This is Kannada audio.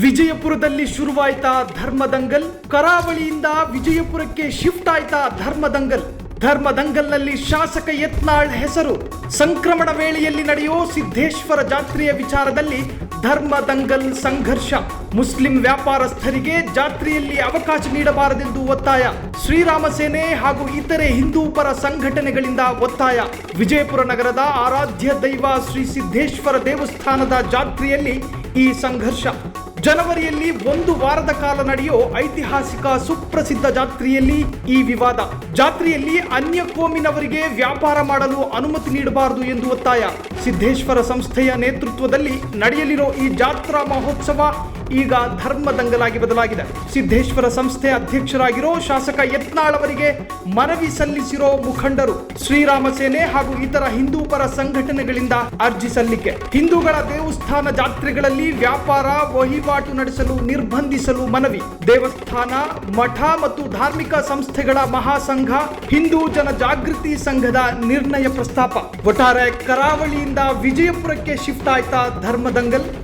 ವಿಜಯಪುರದಲ್ಲಿ ಶುರುವಾಯ್ತಾ ಧರ್ಮದಂಗಲ್, ಕರಾವಳಿಯಿಂದ ವಿಜಯಪುರಕ್ಕೆ ಶಿಫ್ಟ್ ಆಯ್ತಾ ಧರ್ಮದಂಗಲ್. ಧರ್ಮದಂಗಲ್ನಲ್ಲಿ ಶಾಸಕ ಯತ್ನಾಳ್ ಹೆಸರು. ಸಂಕ್ರಮಣ ವೇಳೆಯಲ್ಲಿ ನಡೆಯೋ ಸಿದ್ದೇಶ್ವರ ಜಾತ್ರೆಯ ವಿಚಾರದಲ್ಲಿ ಧರ್ಮದಂಗಲ್ ಸಂಘರ್ಷ. ಮುಸ್ಲಿಂ ವ್ಯಾಪಾರಸ್ಥರಿಗೆ ಜಾತ್ರೆಯಲ್ಲಿ ಅವಕಾಶ ನೀಡಬಾರದೆಂದು ಒತ್ತಾಯ. ಶ್ರೀರಾಮ ಸೇನೆ ಹಾಗೂ ಇತರೆ ಹಿಂದೂ ಪರ ಸಂಘಟನೆಗಳಿಂದ ಒತ್ತಾಯ. ವಿಜಯಪುರ ನಗರದ ಆರಾಧ್ಯ ದೈವ ಶ್ರೀ ಸಿದ್ದೇಶ್ವರ ದೇವಸ್ಥಾನದ ಜಾತ್ರೆಯಲ್ಲಿ ಈ ಸಂಘರ್ಷ. ಜನವರಿಯಲ್ಲಿ ಒಂದು ವಾರದ ಕಾಲ ನಡೆಯೋ ಐತಿಹಾಸಿಕ ಸುಪ್ರಸಿದ್ಧ ಜಾತ್ರೆಯಲ್ಲಿ ಈ ವಿವಾದ. ಜಾತ್ರೆಯಲ್ಲಿ ಅನ್ಯ ಕೋಮಿನವರಿಗೆ ವ್ಯಾಪಾರ ಮಾಡಲು ಅನುಮತಿ ನೀಡಬಾರದು ಎಂದು ಒತ್ತಾಯ. ಸಿದ್ದೇಶ್ವರ ಸಂಸ್ಥೆಯ ನೇತೃತ್ವದಲ್ಲಿ ನಡೆಯಲಿರೋ ಈ ಜಾತ್ರಾ ಮಹೋತ್ಸವ ಈಗ ಧರ್ಮದಂಗಲಾಗಿ ಬದಲಾಗಿದೆ. ಸಿದ್ದೇಶ್ವರ ಸಂಸ್ಥೆ ಅಧ್ಯಕ್ಷರಾಗಿರೋ ಶಾಸಕ ಯತ್ನಾಳ್ ಅವರಿಗೆ ಮನವಿ ಸಲ್ಲಿಸಿರೋ ಮುಖಂಡರು ಶ್ರೀರಾಮ ಸೇನೆ ಹಾಗೂ ಇತರ ಹಿಂದೂ ಪರ ಸಂಘಟನೆಗಳಿಂದ ಅರ್ಜಿ ಸಲ್ಲಿಕೆ. ಹಿಂದೂಗಳ ದೇವಸ್ಥಾನ ಜಾತ್ರೆಗಳಲ್ಲಿ ವ್ಯಾಪಾರ, ವಹಿವಾಟು ನಡೆಸಲು ನಿರ್ಬಂಧಿಸಲು ಮನವಿ. ದೇವಸ್ಥಾನ, ಮಠ ಮತ್ತು ಧಾರ್ಮಿಕ ಸಂಸ್ಥೆಗಳ ಮಹಾಸಂಘ, ಹಿಂದೂ ಜನ ಜಾಗೃತಿ ಸಂಘದ ನಿರ್ಣಯ ಪ್ರಸ್ತಾಪ. ಒಟ್ಟಾರೆ ಕರಾವಳಿಯಿಂದ ವಿಜಯಪುರಕ್ಕೆ ಶಿಫ್ಟ್ ಆಯ್ತಾ ಧರ್ಮದಂಗಲ್